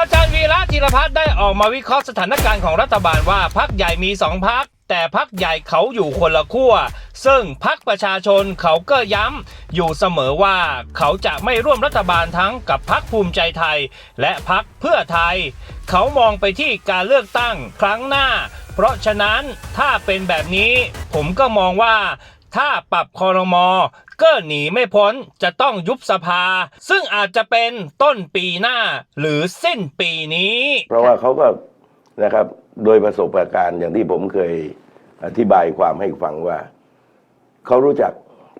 อาจารย์วีระจิรพัฒน์ได้ออกมาวิเคราะห์สถานการณ์ของรัฐบาลว่าพักใหญ่มีสองพักแต่พักใหญ่เขาอยู่คนละขั้ว ซึ่งพักประชาชนเขาก็ย้ำอยู่เสมอว่าเขาจะไม่ร่วมรัฐบาลทั้งกับพักภูมิใจไทย และพักเพื่อไทย เขามองไปที่การเลือกตั้งครั้งหน้า เพราะฉะนั้นถ้าเป็นแบบนี้ ผมก็มองว่าถ้าปรับคอรมอ ก็หนีไม่พ้นจะต้องยุบสภา ซึ่งอาจจะเป็นต้นปีหน้าหรือสิ้นปีนี้ เพราะว่าเขาก็นะครับโดยประสบการณ์อย่างที่ผมเคยอธิบายความให้ฟังว่า เขารู้จัก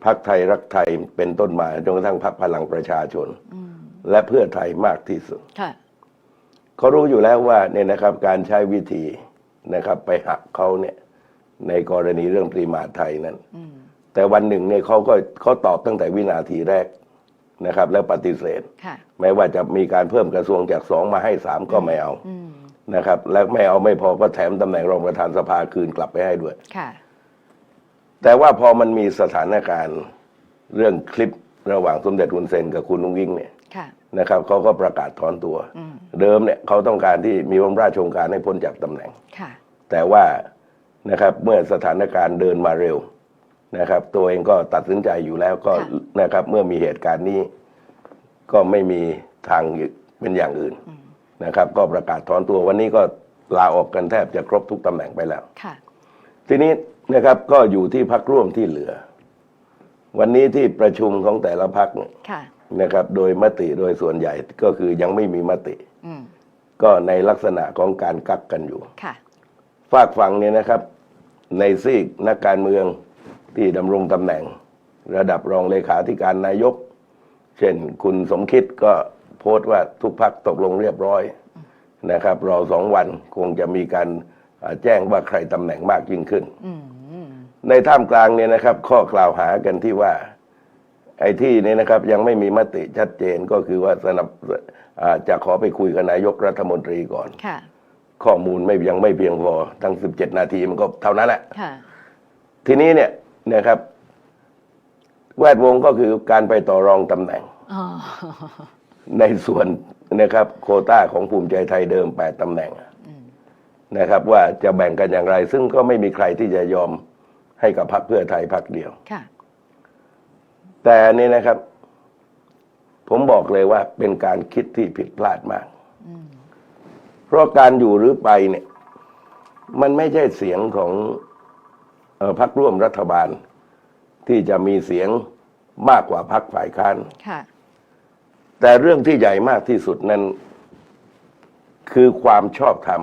พักไทยรักไทยเป็นต้นมาจนกระทั่งพักพลังประชาชน และเพื่อไทยมากที่สุดค่ะเขารู้อยู่แล้วว่าเนี่ยนะครับการใช้วิธีนะครับ ไปหักเขาเนี่ยในกรณีเรื่องปริมาไทยนั้น แต่วันหนึ่งเนี่ยเขาก็เขาตอบตั้งแต่วินาทีแรกนะครับ แล้วปฏิเสธ ค่ะ แม้ว่าจะมีการเพิ่มกระทรวงจากสองมาให้สามก็ไม่เอาอืม นะครับ แล้วไม่เอาไม่พอก็แถมตำแหน่งรองประธานสภาคืนกลับไปให้ด้วย ค่ะ แต่ว่าพอมันมีสถานการณ์เรื่องคลิประหว่างสมเด็จฮุนเซนกับคุณลุงยิ่งเนี่ยค่ะ นะครับเขาก็ประกาศถอนตัว อืม เดิมเนี่ยเขาต้องการที่มีบรมราชโองการให้พ้นจากตำแหน่ง ค่ะ แต่ว่านะครับเมื่อสถานการณ์เดินมาเร็ว นะครับตัวเองก็ตัดสินใจอยู่แล้วก็ค่ะนะครับเมื่อมีเหตุการณ์นี้ ก็ไม่มีทางเป็นอย่างอื่นนะครับ ก็ประกาศถอนตัววันนี้ก็ลาออกกันแทบจะครบทุกตำแหน่งไปแล้วค่ะทีนี้นะครับก็อยู่ที่พักร่วมที่เหลือ วันนี้ที่ประชุมของแต่ละพักค่ะนะครับ โดยมติโดยส่วนใหญ่ก็คือยังไม่มีมติอืมก็ในลักษณะของการกักกันอยู่ค่ะฝากฝั่งเนี่ยนะครับ ในซีกนักการเมือง ที่ดำรงตำแหน่งระดับรองเลขาธิการนายก เช่นคุณสมคิดก็โพสต์ว่าทุกพักตกลงเรียบร้อยนะครับ รอสองวันคงจะมีการอ่าแจ้งว่าใครตำแหน่งมากยิ่งขึ้นอืมในท่ามกลางเนี่ยนะครับ ข้อกล่าวหากันที่ว่า ไอ้ที่เนี่ยนะครับ ยังไม่มีมติชัดเจนก็คือว่าสนับอ่าจะขอไปคุยกับนายกรัฐมนตรีก่อนค่ะข้อมูลไม่ยังไม่เพียงพอทั้ง 17 นาทีมันก็เท่านั้นแหละค่ะทีนี้เนี่ย นะครับ แวดวงก็คือการไปต่อรองตำแหน่งอ๋อในส่วนนะครับ โควต้าของภูมิใจไทยเดิม8ตำแหน่งนะครับ ว่าจะแบ่งกันอย่างไร ซึ่งก็ไม่มีใครที่จะยอมให้กับพรรคเพื่อไทยพรรคเดียวค่ะแต่นี่นะครับ ผมบอกเลยว่าเป็นการคิดที่ผิดพลาดมากเพราะการอยู่หรือไปเนี่ย มันไม่ใช่เสียงของเออ พรรคร่วมรัฐบาล ที่จะมีเสียงมากกว่าพรรคฝ่ายค้านค่ะแต่เรื่องที่ใหญ่มากที่สุดนั้น คือความชอบธรรม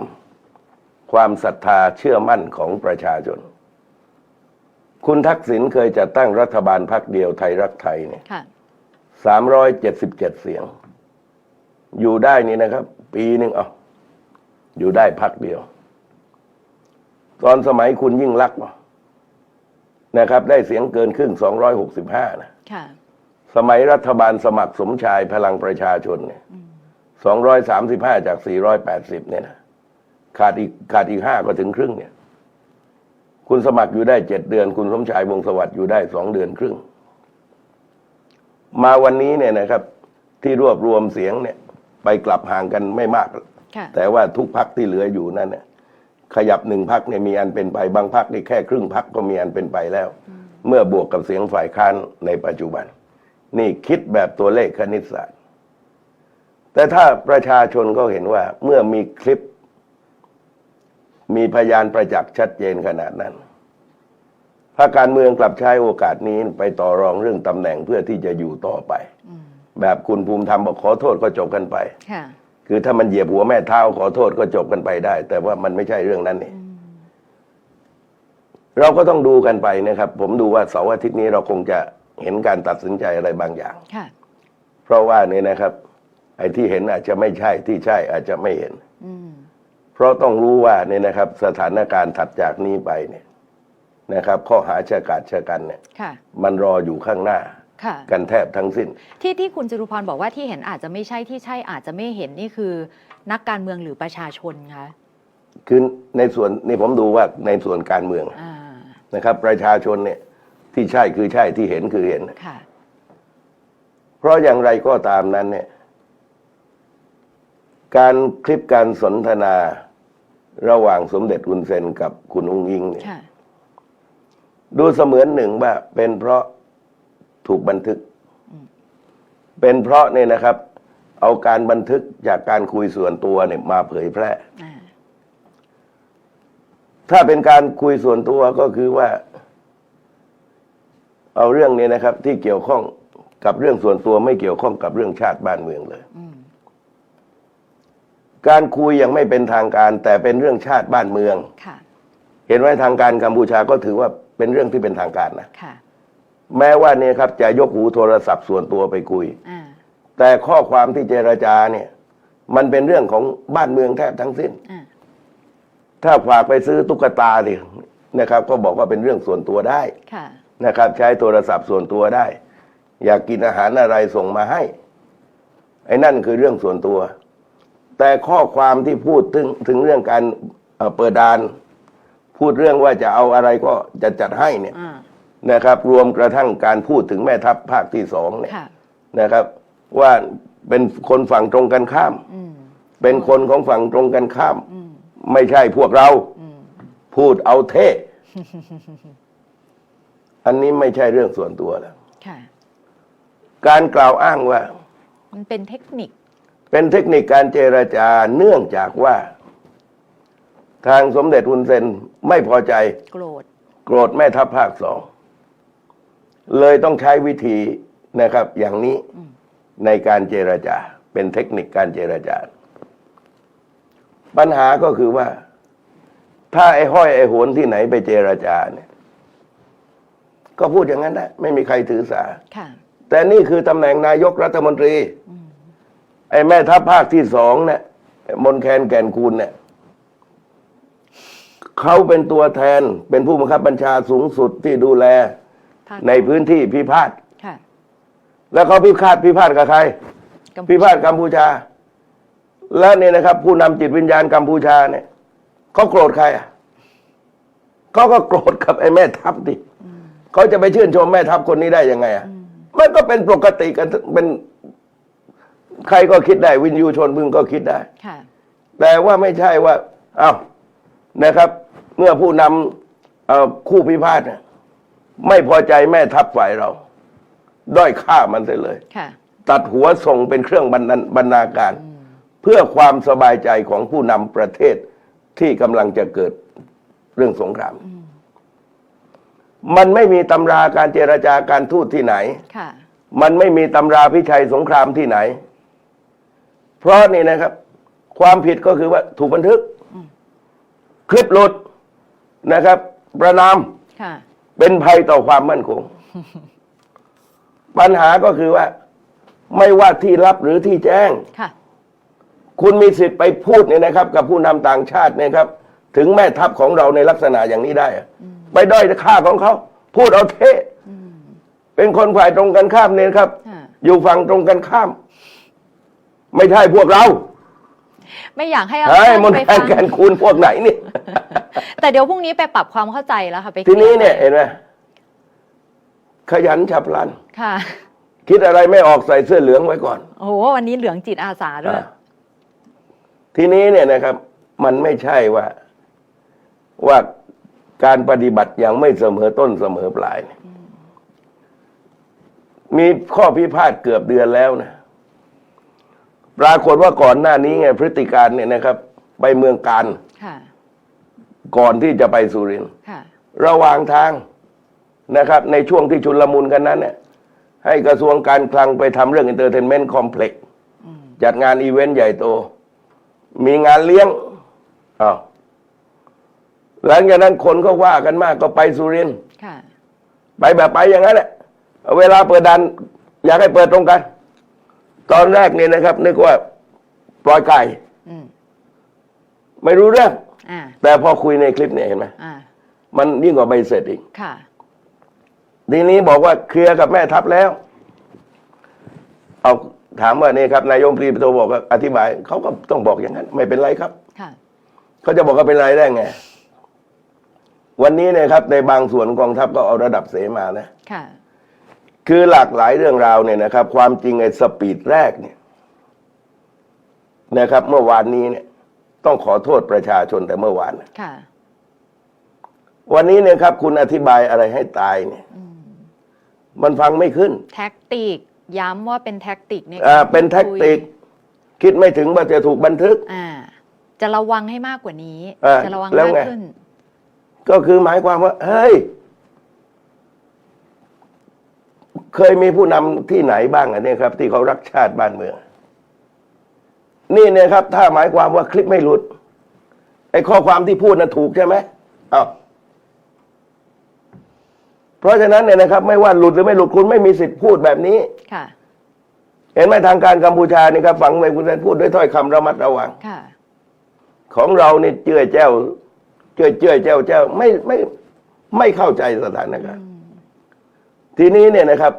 ความศรัทธาเชื่อมั่นของประชาชน คุณทักษิณเคยจะตั้งรัฐบาลพรรคเดียวไทยรักไทยเนี่ยค่ะสามร้อยเจ็ดสิบเจ็ดเสียง อยู่ได้นี่นะครับ ปีหนึ่งเอาอยู่ได้พักเดียว ตอนสมัยคุณยิ่งลักษณ์ นะครับ ได้เสียงเกินครึ่งสองร้อยหกสิบห้านะค่ะ สมัยรัฐบาลสมัครสมชายพลังประชาชนเนี่ยสองร้อยสามสิบห้าจากสี่ร้อยแปดสิบเนี่ยนะขาดอีกขาดอีกห้าก็ถึงครึ่งเนี่ย คุณสมัครอยู่ได้เจ็ดเดือน คุณสมชายวงศ์สวัสดิ์อยู่ได้สองเดือนครึ่ง มาวันนี้เนี่ยนะครับ ที่รวบรวมเสียงเนี่ย ไปกลับห่างกันไม่มากค่ะแต่ว่าทุกพักที่เหลืออยู่นั่นเนี่ย ขยับหนึ่งพักเนี่ยมีอันเป็นไป บางพักนี่แค่ครึ่งพักก็มีอันเป็นไปแล้ว เมื่อบวกกับเสียงฝ่ายค้านในปัจจุบัน นี่คิดแบบตัวเลขคณิตศาสตร์ แต่ถ้าประชาชนก็เห็นว่าเมื่อมีคลิป มีพยานประจักษ์ชัดเจนขนาดนั้นพรรคการเมืองกลับใช้โอกาสนี้ไปต่อรองเรื่องตำแหน่งเพื่อที่จะอยู่ต่อไป แบบคุณภูมิธรรมบอกขอโทษก็จบกันไป ค่ะคือถ้ามันเหยียบหัวแม่เท้าขอโทษก็จบกันไปได้ แต่ว่ามันไม่ใช่เรื่องนั้นนี่เราก็ต้องดูกันไปนะครับ ผมดูว่าเสาร์อาทิตย์นี้เราคงจะเห็นการตัดสินใจอะไรบางอย่างค่ะเพราะว่าเนี่ยนะครับ ไอ้ที่เห็นอาจจะไม่ใช่ที่ใช่อาจจะไม่เห็นอืมเพราะต้องรู้ว่าเนี่ยนะครับ สถานการณ์ถัดจากนี้ไปเนี่ยนะครับ ข้อหาชะกาจชะกันเนี่ยค่ะมันรออยู่ข้างหน้าค่ะ กันแทบทั้งสิ้น ที่ที่คุณจรุพรบอกว่าที่เห็นอาจจะไม่ใช่ที่ใช่อาจจะไม่เห็นนี่คือ นักการเมืองหรือประชาชนคะคือในส่วนนี่ผมดูว่าในส่วนการเมืองอ่านะครับ ประชาชนเนี่ยที่ใช่คือใช่ที่เห็นคือเห็นค่ะเพราะอย่างไรก็ตามนั้นเนี่ย การคลิปการสนทนาระหว่างสมเด็จอุนเซนกับคุณอุ้งอิงเนี่ยค่ะดูเสมือนหนึ่งว่าเป็นเพราะ ถูกบันทึก เป็นเพราะเนี่ยนะครับ เอาการบันทึกจากการคุยส่วนตัวเนี่ยมาเผยแพร่อ่าถ้าเป็นการคุยส่วนตัวก็คือว่า เอาเรื่องนี้นะครับ ที่เกี่ยวข้องกับเรื่องส่วนตัวไม่เกี่ยวข้องกับเรื่องชาติบ้านเมืองเลยอืมการคุยยังไม่เป็นทางการ แต่เป็นเรื่องชาติบ้านเมืองค่ะเห็นไหมทางการกัมพูชาก็ถือว่าเป็นเรื่องที่เป็นทางการนะค่ะ แม้ว่าเนี่ยครับจะยกหูโทรศัพท์ส่วนตัวไปคุย อ่าแต่ข้อความที่เจรจาเนี่ย มันเป็นเรื่องของบ้านเมืองแทบทั้งสิ้น อ่าถ้าฝากไปซื้อตุ๊กตาดินะครับ ก็บอกว่าเป็นเรื่องส่วนตัวได้ค่ะ นะครับ ใช้โทรศัพท์ส่วนตัวได้ อยากกินอาหารอะไรส่งมาให้ ไอ้นั่นคือเรื่องส่วนตัว แต่ข้อความที่พูดถึงถึงเรื่องการเอ่อเปิดดาน พูดเรื่องว่าจะเอาอะไรก็จะจัดให้เนี่ย อ่า นะครับรวมกระทั่งการพูดถึงแม่ทัพภาคที่สองเนี่ยค่ะนะครับ ว่าเป็นคนฝั่งตรงกันข้ามอืมเป็นคนของฝั่งตรงกันข้ามอืมไม่ใช่พวกเราอืมพูดเอาเท่อันนี้ไม่ใช่เรื่องส่วนตัวแล้วค่ะการกล่าวอ้างว่า มันเป็นเทคนิค เป็นเทคนิคการเจรจาเนื่องจากว่า ทางสมเด็จอุนเซนไม่พอใจ โกรธ โกรธแม่ทัพภาคสอง เลยต้องใช้วิธีนะครับ อย่างนี้ในการเจรจา เป็นเทคนิคการเจรจา ปัญหาก็คือว่า ถ้าไอ้ห้อยไอ้โหนที่ไหนไปเจรจาเนี่ย ก็พูดอย่างนั้นได้ไม่มีใครถือสาค่ะแต่นี่คือตำแหน่งนายกรัฐมนตรีไอ้แม่ทัพภาคที่สองเนี่ยมนแคนแก่นคูณเนี่ยเขาเป็นตัวแทนเป็นผู้บังคับบัญชาสูงสุดที่ดูแลภาค ในพื้นที่พิพาทค่ะ แล้วเขาพิพาทพิพาทกับใคร กัมพูพิพาทกัมพูชา แล้วเนี่ยนะครับ ผู้นำจิตวิญญาณกัมพูชาเนี่ยเขาโกรธใครอะเขาก็โกรธกับไอ้แม่ทัพดิเขาจะไปชื่นชมแม่ทัพคนนี้ได้ยังไงอะมันก็เป็นปกติกันเป็นใครก็คิดได้ วินยูชนพึงก็คิดได้ ค่ะ แต่ว่าไม่ใช่ว่า เอา้านะครับ เมื่อผู้นำเอ่อคู่พิพาทเนี่ย ไม่พอใจแม่ทัพฝ่ายเรา ด้อยค่ามันเสียเลยค่ะตัดหัวส่งเป็นเครื่องบรรณาบรรณาการ เพื่อความสบายใจของผู้นำประเทศที่กำลังจะเกิดเรื่องสงคราม มันไม่มีตำราการเจรจาการทูตที่ไหนค่ะมันไม่มีตำราพิชัยสงครามที่ไหน เพราะนี่นะครับ ความผิดก็คือว่าถูกบันทึก คลิปหลุดนะครับ ประนามค่ะ เป็นภัยต่อความมั่นคง ปัญหาก็คือว่า ไม่ว่าที่ลับหรือที่แจ้ง ค่ะ คุณมีสิทธิ์ไปพูดเนี่ยนะครับ กับผู้นำต่างชาติเนะครับ ถึงแม่ทัพของเราในลักษณะอย่างนี้ได้อะไปด้อยค่าของเขา พูดเอาเท่เป็นคนฝ่ายตรงกันข้ามเนี่ยนะครับ ค่ะ อยู่ฝั่งตรงกันข้าม ไม่ใช่พวกเรา ไม่อยากให้เอาเฮ้ยท่านมนไปแทฟันงแกนคูณพวกไหนเนี่ย แต่เดี๋ยวพรุ่งนี้ไปปรับความเข้าใจแล้วค่ะไปทีนี้คลีร์เนี่ยเห็นไหมขยันฉับพลัน ค่ะ คิดอะไรไม่ออกใส่เสื้อเหลืองไว้ก่อน โอ้โหวันนี้เหลืองจิตอาสาด้วยอะทีนี้เนี่ยนะครับ มันไม่ใช่ว่าว่าการปฏิบัติอย่างไม่เสมอต้นเสมอปลายเนี่ยมีข้อพิพาทเกือบเดือนแล้วนะปรากฏว่าก่อนหน้านี้ไงพฤติการเนี่ยนะครับ ไปเมืองการค่ะ ก่อนที่จะไปสุรินทร์ค่ะระหว่างทางนะครับ ในช่วงที่ชุลมุนกันนั้นเนี่ยให้กระทรวงการคลังไปทำเรื่องอินเตอร์เทนเมนต์คอมเพล็กซ์จัดงานอีเวนต์ใหญ่โต มีงานเลี้ยงอ้าวหลังจากนั้นคนก็ว่ากันมากก็ไปสุรินทร์ค่ะไปแบบไปอย่างนั้นแหละเวลาเปิดดัน อยากให้เปิดตรงกัน ตอนแรกเนี่ยนะครับ นึกว่าปล่อยไก่อืมไม่รู้เรื่อง อ่าแต่พอคุยในคลิปเนี่ยเห็นไหมอ่ามันยิ่งกว่าใบเสร็จอีกค่ะ ทีนี้บอกว่าเคลียร์กับแม่ทัพแล้ว เอาถามว่านี่ครับ นายกรัฐมนตรีโทรบอกว่าอธิบายเขาก็ต้องบอกอย่างนั้น ไม่เป็นไรครับค่ะเขาจะบอกว่าเป็นไรได้ไง วันนี้เนยครับ ในบางส่วนกองทัพก็เอาระดับเสมานะค่ะ คือหลากหลายเรื่องราวเนี่ยนะครับ ความจริงไอ้สปีดแรกเนี่ยนะครับ เมื่อวานนี้เนี่ย ต้องขอโทษประชาชนแต่เมื่อวานนะค่ะ วันนี้เนี่ยครับ คุณอธิบายอะไรให้ตายเนี่ยอืมมันฟังไม่ขึ้น แท็กติก ย้ำว่าเป็นแท็กติกในกรอ่าเป็นแท็กติกคุยคิดไม่ถึงว่าจะถูกบันทึก อ่า จะระวังให้มากกว่านี้อ่าจะระวังแล้วมากไงขึ้น ก็คือหมายความว่า เฮ้ย เคยมีผู้นำที่ไหนบ้างอันนี้ครับ ที่เขารักชาติบ้านเมือง นี่เนี่ยครับ ถ้าหมายความว่าคลิปไม่หลุดไอ้ข้อความที่พูดน่ะถูกใช่ไหมอ้าวเพราะฉะนั้นเนี่ยนะครับ ไม่ว่าหลุดหรือไม่หลุดคุณไม่มีสิทธิ์พูดแบบนี้ ค่ะ เห็นไหมทางการกัมพูชานี่ครับฟังไปคุณแซนพูดด้วยถ้อยคำระมัดระวัง ค่ะ ของเรานี่เจื่อยแจ้วเจื่อยเจื่อยแจ้วแจ้วไม่ไม่ไม่เข้าใจสถานการณ์ทีนี้เนี่ยนะครับ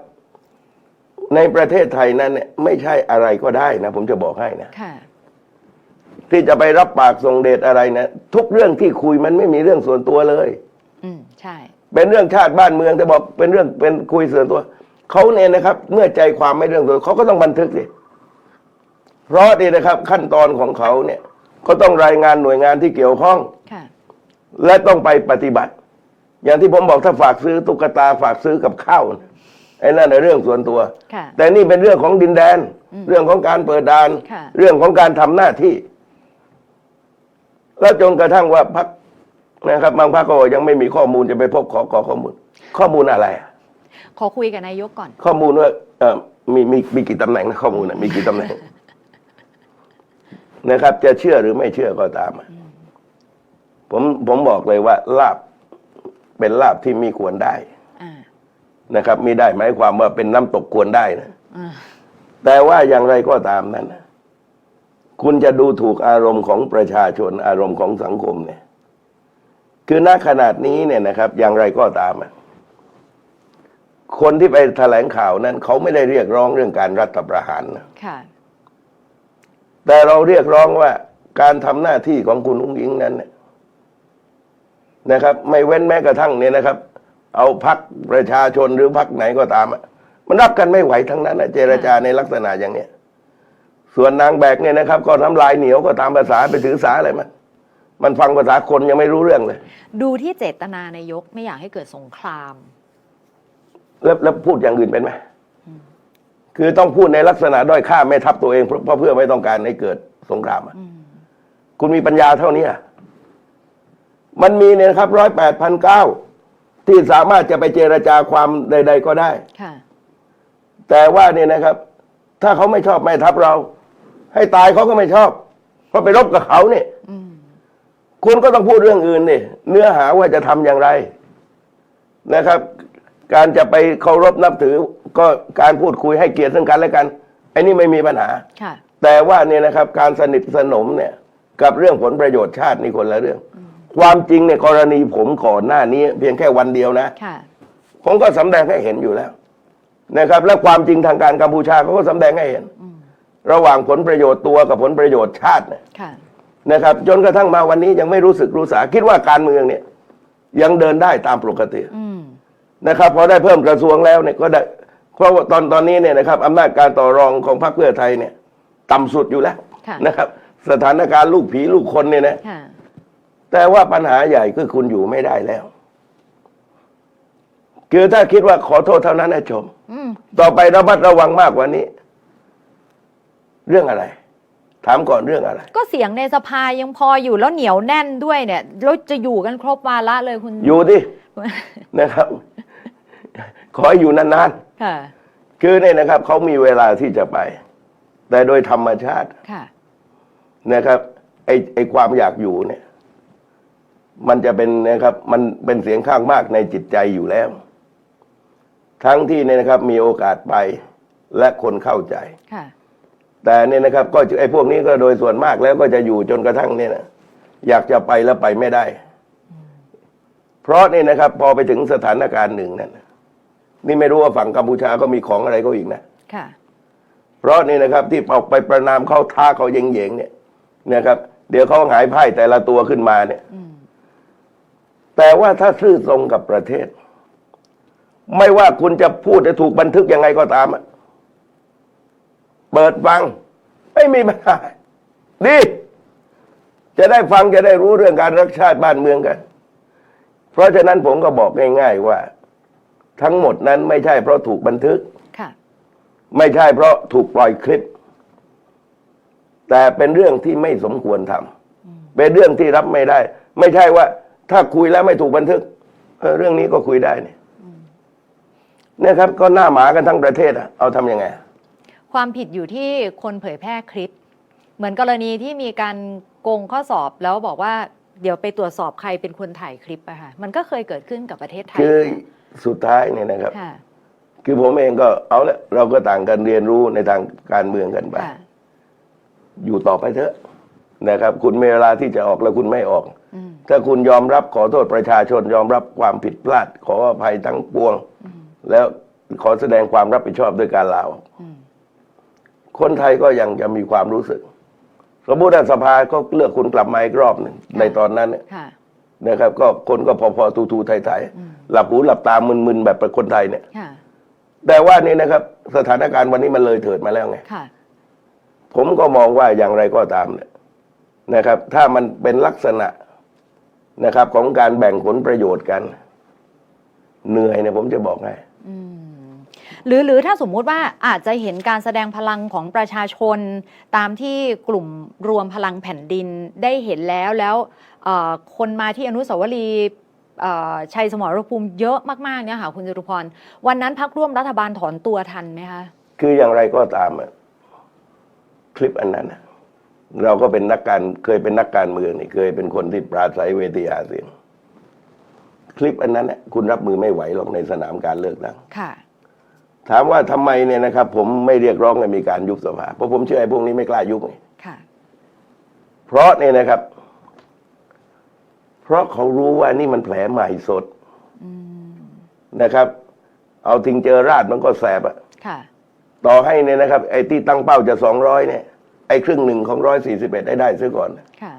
ในประเทศไทยนั้นเนี่ยไม่ใช่อะไรก็ได้นะ ผมจะบอกให้นะ ค่ะ ที่จะไปรับปากส่งเดชอะไรนะ ทุกเรื่องที่คุยมันไม่มีเรื่องส่วนตัวเลย อืม ใช่ เป็นเรื่องชาติบ้านเมืองแต่บอกเป็นเรื่องเป็นคุยส่วนตัว เขาเนี่ยนะครับ เมื่อใจความไม่เรื่องตัวเขาก็ต้องบันทึกสิเพราะนี่นะครับ ขั้นตอนของเขาเนี่ยก็ต้องรายงานหน่วยงานที่เกี่ยวข้อง ค่ะ และต้องไปปฏิบัติ อย่างที่ผมบอกถ้าฝากซื้อตุ๊กตาฝากซื้อกับข้าวนะ ไอ้นั่นในะเรื่องส่วนตัวค่ะแต่นี่เป็นเรื่องของดินแดนอืมเรื่องของการเปิดด่านค่ะเรื่องของการทำหน้าที่ แล้วจนกระทั่งว่าพักนะครับ บางพักก็ยังไม่มีข้อมูลจะไปพบขอขอข้อมูล ข้อมูลอะไรอะขอคุยกับนายกก่อน ข้อมูลว่าเออมีมีมีกี่ตำแหน่งนะข้อมูลนะมีกี่ตำแหน่งนะครับ จะเชื่อหรือไม่เชื่อก็ตามอะผมผมบอกเลยว่าลาบเป็นลาบที่มีควรได้อ่า นะครับมีได้หมายความว่าเป็นน้ำตกควรได้นะอ่าแต่ว่าอย่างไรก็ตามนั้นนะคุณจะดูถูกอารมณ์ของประชาชนอารมณ์ของสังคมเนี่ย คือณขนาดนี้เนี่ยนะครับ อย่างไรก็ตามอะคนที่ไปแถลงข่าวนั้น เขาไม่ได้เรียกร้องเรื่องการรัฐประหารนะค่ะแต่เราเรียกร้องว่าการทำหน้าที่ของคุณอุ้งอิงนั้นเนี่ยนะครับ ไม่เว้นแม้กระทั่งเนี่ยนะครับ เอาพักประชาชนหรือพักไหนก็ตามอะมันรับกันไม่ไหวทั้งนั้นนะเจรจาในลักษณะอย่างเนี้ยส่วนนางแบกเนี่ยนะครับ ก็น้ำลายเหนียวก็ตามภาษาไปถือสาอะไรมันมันฟังภาษาคนยังไม่รู้เรื่องเลย ดูที่เจตนานายกไม่อยากให้เกิดสงคราม แล้วแล้วพูดอย่างอื่นเป็นไหมคือต้องพูดในลักษณะด้อยค่าแม่ทัพตัวเองเพราะเพราะเพื่อไม่ต้องการให้เกิดสงครามอะอืมคุณมีปัญญาเท่านี้อะมันมีเนี่ยนะครับร้อยแปดพันเก้า ที่สามารถจะไปเจรจาความใด ๆ ก็ได้ ค่ะ แต่ว่าเนี่ยนะครับ ถ้าเขาไม่ชอบแม่ทัพเรา ให้ตายเขาก็ไม่ชอบ เพราะไปรบกับเขาเนี่ย อืม คุณก็ต้องพูดเรื่องอื่นนี่เนื้อหาว่าจะทำอย่างไรนะครับ การจะไปเคารพนับถือก็การพูดคุยให้เกียรติซึ่งกันและกันไอ้นี่ไม่มีปัญหา ค่ะ แต่ว่าเนี่ยนะครับ การสนิทสนมเนี่ย กับเรื่องผลประโยชน์ชาตินี่คนละเรื่อง ความจริงในยกรณีผมก่อนหน้านี้ เพียงแค่วันเดียวนะ ค่ะ ผมก็สำแดงให้เห็นอยู่แล้ว นะครับ และความจริงทางการกัมพูชาเขาก็สำแดงให้เห็น อืมระหว่างผลประโยชน์ตัวกับผลประโยชน์ชาติเนี่ยค่ะ นะครับ จนกระทั่งมาวันนี้ยังไม่รู้สึกรู้สาคิดว่าการเมืองเนี่ย ยังเดินได้ตามปกติ อืม นะครับพอได้เพิ่มกระทรวงแล้วเนี่ยก็ได้เพราะว่าตอนตอนนี้เนี่ยนะครับอำนาจการต่อรองของพรรคเพื่อไทยเนี่ย ต่ำสุดอยู่แล้วค่ะ นะครับ สถานการณ์ลูกผีลูกคนเนี่ยนะ ค่ะ แต่ว่าปัญหาใหญ่คือคุณอยู่ไม่ได้แล้ว คือถ้าคิดว่าขอโทษเท่านั้นนะชมอืมต่อไประมัดระวังมากกว่านี้ เรื่องอะไร ถามก่อนเรื่องอะไร ก็เสียงในสภายังพออยู่แล้วเหนียวแน่นด้วยเนี่ยแล้วจะอยู่กันครบวาระเลยคุณ อยู่ดินะครับ ขอให้อยู่นานค่ะๆคือเนี่ยนะครับเขามีเวลาที่จะไป แต่โดยธรรมชาติค่ะนะครับไอไอความอยากอยู่เนี่ย มันจะเป็นนะครับมันเป็นเสียงข้างมากในจิตใจอยู่แล้ว ทั้งที่เนี่ยนะครับมีโอกาสไปและคนเข้าใจค่ะแต่เนี่ยนะครับ ก็ไอพวกนี้ก็โดยส่วนมากแล้วก็จะอยู่จนกระทั่งเนี่ยนะอยากจะไปแล้วไปไม่ได้ เพราะเนี่ยนะครับ พอไปถึงสถานการณ์หนึ่งนั่นน่ะนี่ไม่รู้ว่าฝั่งกัมพูชาก็มีของอะไรก็อีกนะค่ะ เพราะนี่นะครับ ที่ออกไปประนามเขาท้าเขาเยงๆเนี่ยนะครับ เดี๋ยวเขาหงายไพ่แต่ละตัวขึ้นมาเนี่ยอืม แต่ว่าถ้าซื่อตรงกับประเทศ ไม่ว่าคุณจะพูดจะถูกบันทึกยังไงก็ตามอะเปิดฟัง ไม่มีปัญหาดีจะได้ฟังจะได้รู้เรื่องการรักชาติบ้านเมืองกัน เพราะฉะนั้นผมก็บอกง่าย ๆ ว่า ทั้งหมดนั้นไม่ใช่เพราะถูกบันทึกค่ะไม่ใช่เพราะถูกปล่อยคลิป แต่เป็นเรื่องที่ไม่สมควรทำเป็นเรื่องที่รับไม่ได้ ไม่ใช่ว่า ถ้าคุยแล้วไม่ถูกบันทึกเออเรื่องนี้ก็คุยได้เนี่ยเนี่ยครับ ก็หน้าหมากันทั้งประเทศอะเอาทำยังไง ความผิดอยู่ที่คนเผยแพร่คลิป เหมือนกรณีที่มีการโกงข้อสอบแล้วบอกว่าเดี๋ยวไปตรวจสอบใครเป็นคนถ่ายคลิปอะค่ะมันก็เคยเกิดขึ้นกับประเทศไทยคือสุดท้ายเนี่ยนะครับ ค่ะ คือผมเองก็เอาละเราก็ต่างกันเรียนรู้ในทางการเมืองกันไป ค่ะ อยู่ต่อไปเถอะนะครับ คุณมีเวลาที่จะออกแล้วคุณไม่ออกอืม ถ้าคุณยอมรับขอโทษประชาชนยอมรับความผิดพลาด ขออภัยทั้งปวง แล้วขอแสดงความรับผิดชอบด้วยการลาออกอืมคนไทยก็ยังจะมีความรู้สึก สมมติว่าสภาก็เลือกคุณกลับมาอีกรอบหนึ่งในตอนนั้นเนี่ยค่ะนะครับ ก็คนก็พอๆทูๆไทยอืมๆหลับหูหลับตามึนๆแบบคนไทยเนี่ยค่ะแต่ว่านี่นะครับ สถานการณ์วันนี้มันเลยเถิดมาแล้วไงค่ะผมก็มองว่าอย่างไรก็ตามเนี่ยนะครับ ถ้ามันเป็นลักษณะ นะครับ ของการแบ่งผลประโยชน์กัน เหนื่อยเนี่ยผมจะบอกให้อืมหรือหรือถ้าสมมุติว่าอาจจะเห็นการแสดงพลังของประชาชน ตามที่กลุ่มรวมพลังแผ่นดินได้เห็นแล้วแล้วเอ่อคนมาที่อนุสาวรีย์เอ่อชัยสมรภูมิเยอะมากๆเนี่ยค่ะคุณจตุพร วันนั้นพักร่วมรัฐบาลถอนตัวทันไหมคะ คืออย่างไรก็ตามอะคลิปอันนั้นน่ะ เราก็เป็นนักการเคยเป็นนักการเมืองนี่เคยเป็นคนที่ปราศัยเวทีหาเสียงคลิปอันนั้นน่ะคุณรับมือไม่ไหวหรอกในสนามการเลือกตั้งค่ะ ถามว่าทำไมเนี่ยนะครับ ผมไม่เรียกร้องให้มีการยุบสภาเพราะผมเชื่อไอ้พวกนี้ไม่กล้ายุบไงค่ะ เพราะเนี่ยนะครับ เพราะเขารู้ว่านี่มันแผลใหม่สดอืมนะครับ เอาทิ้งเจอราดมันก็แสบอะค่ะต่อให้เนี่ยนะครับ ไอ้ที่ตั้งเป้าจะสองร้อยเนี่ย ไอ้ครึ่งหนึ่งของร้อยสี่สิบเอ็ดได้ได้ซะก่อนค่ะ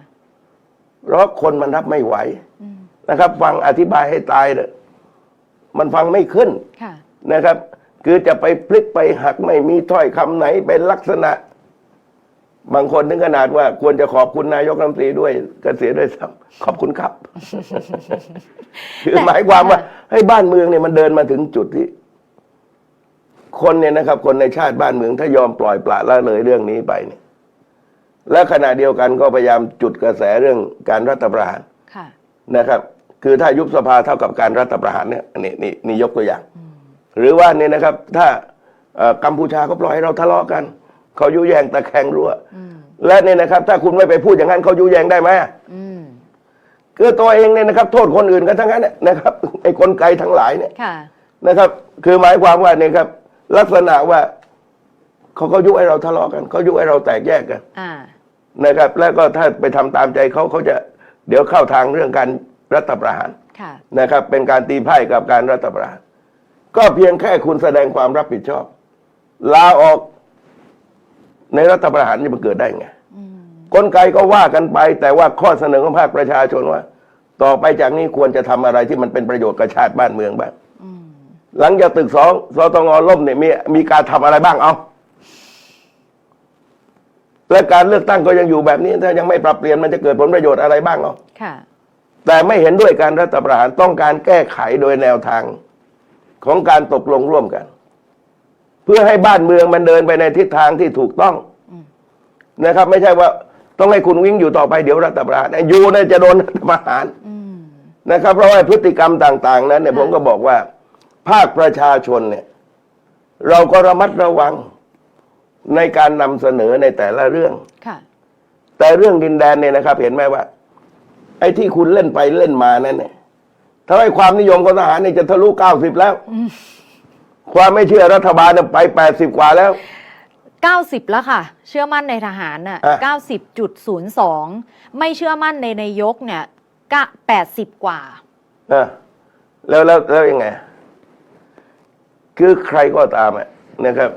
เพราะคนมันรับไม่ไหวอืมนะครับ ฟังอธิบายให้ตายเลยมันฟังไม่ขึ้นค่ะนะครับ คือจะไปพลิกไปหักไม่มีถ้อยคำไหนเป็นลักษณะ บางคนถึงขนาดว่า ควรจะขอบคุณนายกรัฐมนตรีด้วยกเสียด้วยซ้ำขอบคุณครับ คือแต่หมายความว่าค่ะให้บ้านเมืองเนี่ยมันเดินมาถึงจุดที่ คนเนี่ยนะครับ คนในชาติบ้านเมืองถ้ายอมปล่อยปละละเลยเรื่องนี้ไปเนี่ย และขณะเดียวกันก็พยายามจุดกระแสเรื่องการรัฐประหารค่ะนะครับ คือถ้ายุบสภาเท่ากับการรัฐประหารเนี่ยนี่นี่นี่ยกตัวอย่าง หรือว่าเนี่ยนะครับ ถ้าเอ่อกัมพูชาก็ปล่อยให้เราทะเลาะกันเขายุแยงตะแคงรั่วอืมและเนี่ยนะครับ ถ้าคุณไม่ไปพูดอย่างนั้นเขายุแยงได้ไหมอืมคือตัวเองเนี่ยนะครับ โทษคนอื่นกันทั้งนั้นเนี่ยนะครับไอ้กลไกทั้งหลายเนี่ยค่ะนะครับ คือหมายความว่าเนี่ยครับ ลักษณะว่า เขาก็ยุให้เราทะเลาะกันเขายุให้เราแตกแยกกันอ่า นะครับ แล้วก็ถ้าไปทำตามใจเขาเขาจะเดี๋ยวเข้าทางเรื่องการรัฐประหาร ค่ะ นะครับเป็นการตีไพ่กับการรัฐประหาร ก็เพียงแค่คุณแสดงความรับผิดชอบ ลาออกในรัฐประหารนี่มันเกิดได้ไงอืม กลไกก็ว่ากันไป แต่ว่าข้อเสนอของภาคประชาชนว่า ต่อไปจากนี้ควรจะทำอะไรที่มันเป็นประโยชน์กับชาติบ้านเมืองบ้างอืม หลังจากตึกสองสตงล่มเนี่ยมีมีการทำอะไรบ้างเอา และการเลือกตั้งก็ยังอยู่แบบนี้ ถ้ายังไม่ปรับเปลี่ยนมันจะเกิดผลประโยชน์อะไรบ้างเอาค่ะ แต่ไม่เห็นด้วยการรัฐประหารต้องการแก้ไขโดยแนวทางของการตกลงร่วมกัน เพื่อให้บ้านเมืองมันเดินไปในทิศทางที่ถูกต้องอืมนะครับ ไม่ใช่ว่าต้องให้คุณวิ่งอยู่ต่อไปเดี๋ยวรัฐประหารอยู่เนี่ยจะโดนรัฐประหารอืมนะครับ เพราะว่าพฤติกรรมต่าง ๆ นั้นเนี่ยค่ะผมก็บอกว่า ภาคประชาชนเนี่ย เราก็ระมัดระวัง ในการนำเสนอในแต่ละเรื่อง ค่ะ แต่เรื่องดินแดนเนี่ยนะครับ เห็นไหมว่า ไอ้ที่คุณเล่นไปเล่นมานั่นเนี่ยถ้าให้ความนิยมของทหารเนี่ยจะทะลุเก้าสิบแล้ว ความไม่เชื่อรัฐบาลเนี่ยไปแปดสิบกว่าแล้ว 90 แล้วค่ะ เชื่อมั่นในทหารน่ะอะ90.02 ไม่เชื่อมั่นในนายกเนี่ยก็80 กว่านะแล้วแล้วแล้วยังไง คือใครก็ตามอะนะครับ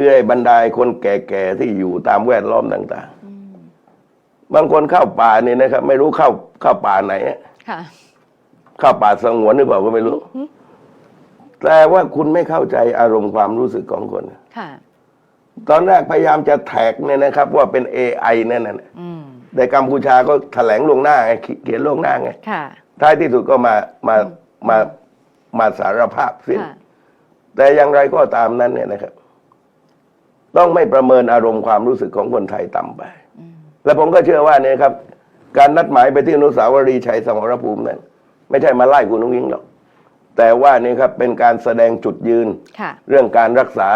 คือไอ้บรรดาคนแก่ๆที่อยู่ตามแวดล้อมต่างๆ บางคนเข้าป่าเนี่ยนะครับ ไม่รู้เข้าเข้าป่าไหนอะค่ะเข้าป่าสงวนหรือเปล่าก็ไม่รู้ แต่ว่าคุณไม่เข้าใจอารมณ์ความรู้สึกของคนค่ะตอนแรกพยายามจะแท็กเนี่ยนะครับ ว่าเป็น AI นั่นน่ะอืมแต่กัมพูชาก็แถลงลวงหน้าไงเขียนลวงหน้าไงค่ะท้ายที่สุดก็มามามามาสารภาพสิ้นค่ะแต่อย่างไรก็ตามนั้นเนี่ยนะครับ ต้องไม่ประเมินอารมณ์ความรู้สึกของคนไทยต่ำไป และผมก็เชื่อว่าเนี่ยครับ การนัดหมายไปที่อนุสาวรีย์ชัยสมรภูมินั้นไม่ใช่มาไล่คุณนุ้งยิงหรอก แต่ว่านี่ครับเป็นการแสดงจุดยืน ค่ะ เรื่องการรักษา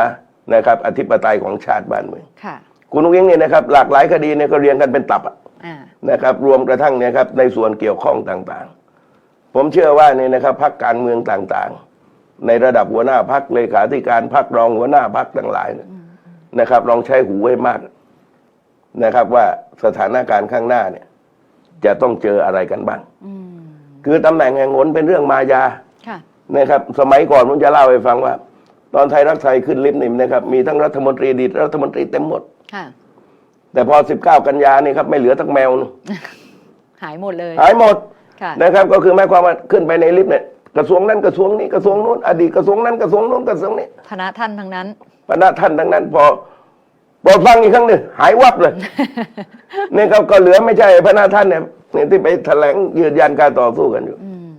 นะครับอธิปไตยของชาติบ้านเมือง ค่ะ คุณนุ้งยิงเนี่ยนะครับหลากหลายคดีเนี่ยก็เรียงกันเป็นตับอะอ่า นะครับรวมกระทั่งเนี่ยครับในส่วนเกี่ยวข้องต่างๆ ผมเชื่อว่าเนี่ยนะครับพรรคการเมืองต่างๆ ในระดับหัวหน้าพรรคเลขาธิการพรรครองหัวหน้าพรรคทั้งหลายเนี่ย นะครับ ลองใช้หูไว้มากนะครับ ว่าสถานการณ์ข้างหน้าเนี่ย จะต้องเจออะไรกันบ้างอืมคือตำแหน่งแห่งหนเป็นเรื่องมายาค่ะนะครับ สมัยก่อนผมจะเล่าให้ฟังว่า ตอนไทยรักไทยขึ้นลิฟต์นี่นะครับ มีทั้งรัฐมนตรีอดีตรัฐมนตรีเต็มหมดค่ะแต่พอ 19 กันยานี่ครับ ไม่เหลือทั้งแมวนึงหายหมดเลย หายหมดค่ะนะครับ ก็คือหมายความว่าขึ้นไปในลิฟต์เนี่ย กระทรวงนั้นกระทรวงนี้กระทรวงโน้นอดีตกระทรวงนั้นกระทรวงโน้นกระทรวงนี้คณะท่านทั้งนั้นพระท่านทั้งนั้น พอโปรดฟังอีกครั้งหนึ่งหายวับเลยเนี่ยครับก็เหลือไม่ใช่พระท่านเนี่ยเนี่ยที่ไปแถลงยืนยันการต่อสู้กันอยู่อืม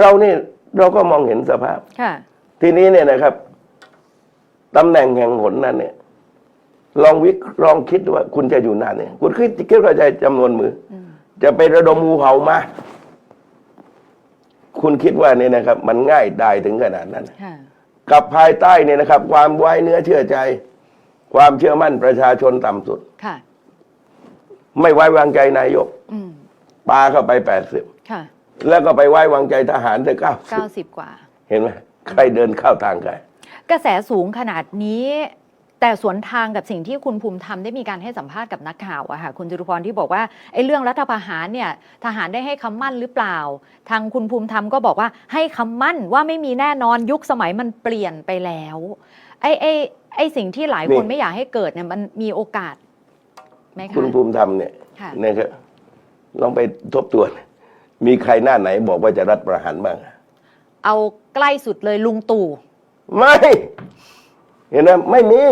เรานี่เราก็มองเห็นสภาพค่ะทีนี้เนี่ยนะครับตำแหน่งแห่งหนนั้นเนี่ย ลองวิเคลองคิดว่าคุณจะอยู่นานเนี่ย คุณคิดคิดว่าจะจำนวนมืออจะไประดมงูเห่ามา คุณคิดว่าเนี่ยนะครับ มันง่ายได้ถึงขนาดนั้น ค่ะ กับภายใต้เนี่ยนะครับ ความไว้เนื้อเชื่อใจ ความเชื่อมั่นประชาชนต่ำสุด ค่ะ ไม่ไว้วางใจนายกอืม ปาเข้าไปแปดสิบค่ะแล้วก็ไปไว้วางใจทหารได้เก้าสิบเก้าสิบกว่า เห็นไหมใครเดินเข้าทางใคร กระแสสูงขนาดนี้ แต่สวนทางกับสิ่งที่คุณภูมิธรรมได้มีการให้สัมภาษณ์กับนักข่าวอะค่ะคุณจตุพรที่บอกว่าไอ้เรื่องรัฐประหารเนี่ยทหารได้ให้คำมั่นหรือเปล่า ทางคุณภูมิธรรมก็บอกว่าให้คำมั่นว่าไม่มีแน่นอนยุคสมัยมันเปลี่ยนไปแล้วไอ้ไอ้ไอ้สิ่งที่หลายคนนี่ไม่อยากให้เกิดเนี่ยมันมีโอกาสไหมคะคุณภูมิธรรมเนี่ยค่ะนะครับลองไปทบทวน มีใครหน้าไหนบอกว่าจะรัฐประหารบ้างอะเอาใกล้สุดเลยลุงตู่ไม่ เห็นไหมไม่มี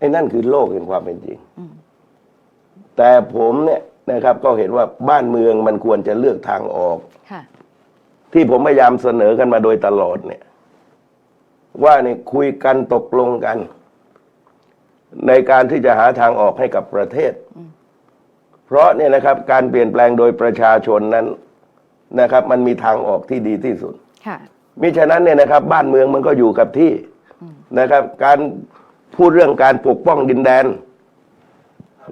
ไอ้นั่นคือโลกแห่งความเป็นจริง แต่ผมเนี่ยนะครับ ก็เห็นว่าบ้านเมืองมันควรจะเลือกทางออกค่ะที่ผมพยายามเสนอกันมาโดยตลอดเนี่ย ว่าเนี่ยคุยกันตกลงกัน ในการที่จะหาทางออกให้กับประเทศ เพราะเนี่ยนะครับ การเปลี่ยนแปลงโดยประชาชนนั้นนะครับ มันมีทางออกที่ดีที่สุดค่ะมิฉะนั้นเนี่ยนะครับ บ้านเมืองมันก็อยู่กับที่นะครับ การ พูดเรื่องการปกป้องดินแดน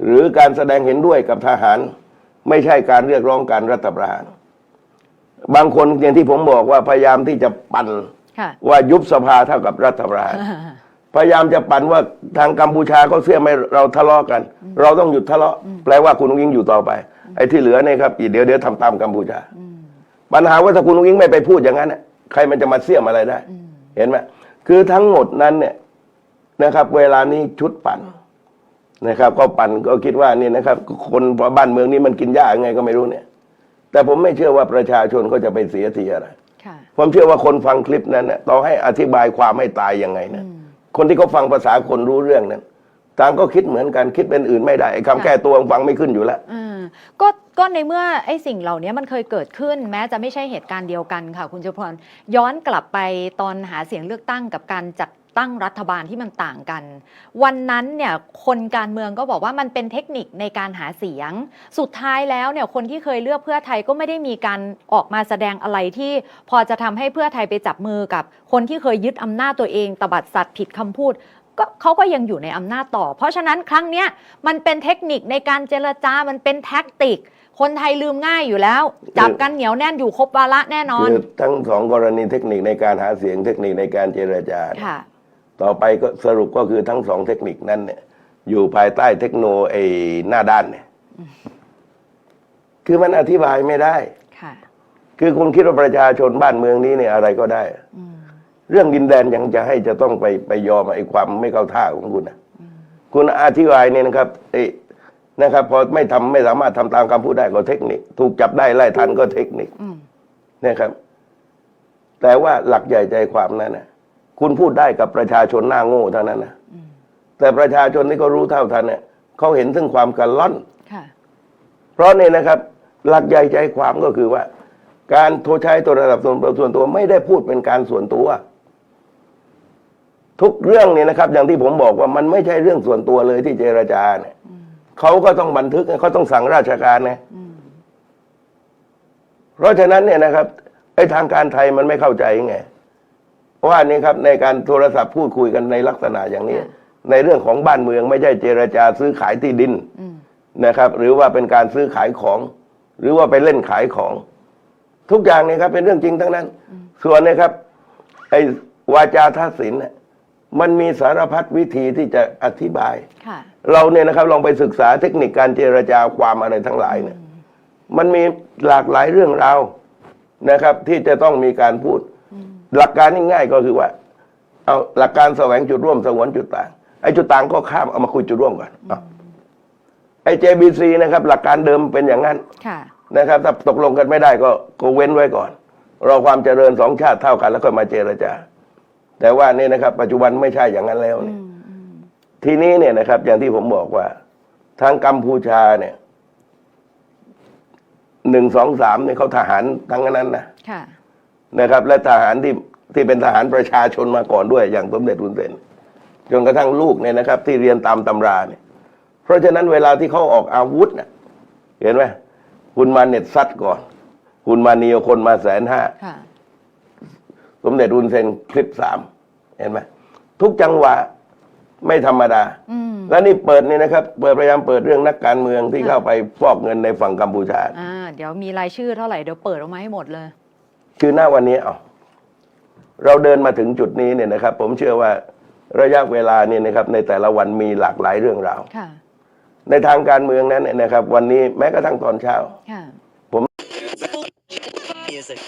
หรือการแสดงเห็นด้วยกับทหาร ไม่ใช่การเรียกร้องการรัฐประหาร บางคนอย่างที่ผมบอกว่าพยายามที่จะปั่นค่ะว่ายุบสภาเท่ากับรัฐประหารพยายามจะปั่นว่าทางกัมพูชาเขาเสียไม่เราทะเลาะกัน เราต้องหยุดทะเลาะ แปลว่าคุณนุ้งยิงอยู่ต่อไป ไอ้ที่เหลือเนี่ยครับอีกเดี๋ยวเดี๋ยวทำตามกัมพูชา ปัญหาว่าถ้าคุณนุ้งยิงไม่ไปพูดอย่างนั้นน่ะใครมันจะมาเสี่ยมอะไรได้ เห็นไหมคือทั้งหมดนั้นเนี่ย นะครับ เวลานี้ชุดปั่นนะครับ ก็ปั่นก็คิดว่านี่นะครับ คนบ้านเมืองนี้มันกินยากยังไงก็ไม่รู้เนี่ย แต่ผมไม่เชื่อว่าประชาชนก็จะไปเสียทีอะไรค่ะผมเชื่อว่าคนฟังคลิปนั้นเนี่ยต่อให้อธิบายความให้ตายยังไงนะคนที่เขาฟังภาษาคนรู้เรื่องนั้นต่างก็คิดเหมือนกันคิดเป็นอื่นไม่ได้ไอ้คำค่ะแก้ตัวฟังไม่ขึ้นอยู่แล้วอืมก็ก็ในเมื่อไอ้สิ่งเหล่านี้มันเคยเกิดขึ้น แม้จะไม่ใช่เหตุการณ์เดียวกันค่ะ คุณจุพรย้อนกลับไปตอนหาเสียงเลือกตั้งกับการจัด ตั้งรัฐบาลที่มันต่างกัน วันนั้นเนี่ยคนการเมืองก็บอกว่ามันเป็นเทคนิคในการหาเสียง สุดท้ายแล้วเนี่ยคนที่เคยเลือกเพื่อไทยก็ไม่ได้มีการออกมาแสดงอะไรที่พอจะทำให้เพื่อไทยไปจับมือกับ คนที่เคยยึดอำนาจตัวเองตบัดสัตว์ผิดคำพูดก็เขาก็ยังอยู่ในอำนาจต่อ เพราะฉะนั้นครั้งเนี้ยมันเป็นเทคนิคในการเจรจา มันเป็นแท็กติก คนไทยลืมง่ายอยู่แล้ว จับกันเหนียวแน่นอยู่ครบวาระแน่นอน คือทั้งสองกรณีเทคนิคในการหาเสียงเทคนิคในการเจรจาเนี่ยค่ะ ต่อไปก็สรุปก็คือทั้งสองเทคนิคนั้นเนี่ย อยู่ภายใต้เทคโนไอ้หน้าด้านเนี่ย คือมันอธิบายไม่ได้ ค่ะ คือคุณคิดว่าประชาชนบ้านเมืองนี้เนี่ยอะไรก็ได้ อืม เรื่องดินแดนยังจะให้จะต้องไปไปยอมไอ้ความไม่เข้าท่าของคุณนะคุณอธิบายเนี่ยนะครับไอ้นะครับ พอไม่ทำไม่สามารถทำตามคำพูดได้ก็เทคนิค ถูกจับได้ไล่ทันก็เทคนิคอืม นะครับ แต่ว่าหลักใหญ่ใจความนั้นนะ คุณพูดได้กับประชาชนหน้าโง่เท่านั้นนะอืมแต่ประชาชนที่เขารู้เท่าทันเนี่ยเขาเห็นถึงความกันล่อนค่ะเพราะนี่นะครับ หลักใหญ่ใจความก็คือว่า การโทรใช้โทรศัพท์ส่วนตัวส่วนตัวไม่ได้พูดเป็นการส่วนตัว ทุกเรื่องนี่นะครับ อย่างที่ผมบอกว่ามันไม่ใช่เรื่องส่วนตัวเลยที่เจรจาเนี่ยอืมเขาก็ต้องบันทึกเขาต้องสั่งราชการนะอืมเพราะฉะนั้นเนี่ยนะครับไอ้ทางการไทยมันไม่เข้าใจไง ว่านี่ครับในการโทรศัพท์พูดคุยกันในลักษณะอย่างนี้ ในเรื่องของบ้านเมืองไม่ใช่เจรจาซื้อขายที่ดินอืมนะครับ หรือว่าเป็นการซื้อขายของ หรือว่าไปเล่นขายของ ทุกอย่างเนี่ยครับ เป็นเรื่องจริงทั้งนั้น ส่วนเนะครับ ไอ้วาจาทัศินเนี่ยมันมีสารพัดวิธีที่จะอธิบายค่ะเราเนี่ยนะครับ ลองไปศึกษาเทคนิคการเจรจาความอะไรทั้งหลายเนี่ย มันมีหลากหลายเรื่องราวนะครับ ที่จะต้องมีการพูด หลักการง่ายๆก็คือว่า เอาหลักการแสวงจุดร่วมสงวนจุดต่าง ไอ้จุดต่างก็ข้ามเอามาคุยจุดร่วมก่อนเอาไอ้ JBC นะครับ หลักการเดิมเป็นอย่างนั้นค่ะนะครับ ถ้าตกลงกันไม่ได้ก็ก็เว้นไว้ก่อน รอความเจริญสองชาติเท่ากันแล้วค่อยมาเจรจา แต่ว่านี่นะครับ ปัจจุบันไม่ใช่อย่างนั้นแล้วอืเนี่ยมอืมทีนี้เนี่ยนะครับ อย่างที่ผมบอกว่า ทางกัมพูชาเนี่ยหนึ่งสองสามเนี่ยเขาทหารทั้งนั้นนะค่ะ นะครับ และทหารที่ที่เป็นทหารประชาชนมาก่อนด้วยอย่างสมเด็จอุนเซนจนกระทั่งลูกเนี่ยนะครับ ที่เรียนตามตำราเนี่ยเพราะฉะนั้นเวลาที่เขาออกอาวุธน่ะเห็นไหมคุณมาเน็ตซัดก่อน คุณมาเนียวคนมาแสนห้าค่ะสมเด็จอุนเซนคลิปสามเห็นไหมทุกจังหวะไม่ธรรมดาอืมแล้วนี่เปิดนี่นะครับ เปิดพยายามเปิดเรื่องนักการเมืองที่ค่ะเข้าไปฟอกเงินในฝั่งกัมพูชา อ่า เดี๋ยวมีรายชื่อเท่าไหร่ เดี๋ยวเปิดออกมาให้หมดเลย คือหน้าวันนี้เอาเราเดินมาถึงจุดนี้เนี่ยนะครับ ผมเชื่อว่าระยะเวลาเนี่ยนะครับ ในแต่ละวันมีหลากหลายเรื่องราวค่ะในทางการเมืองนั้นเนี่ยนะครับ วันนี้แม้กระทั่งตอนเช้าค่ะ Music.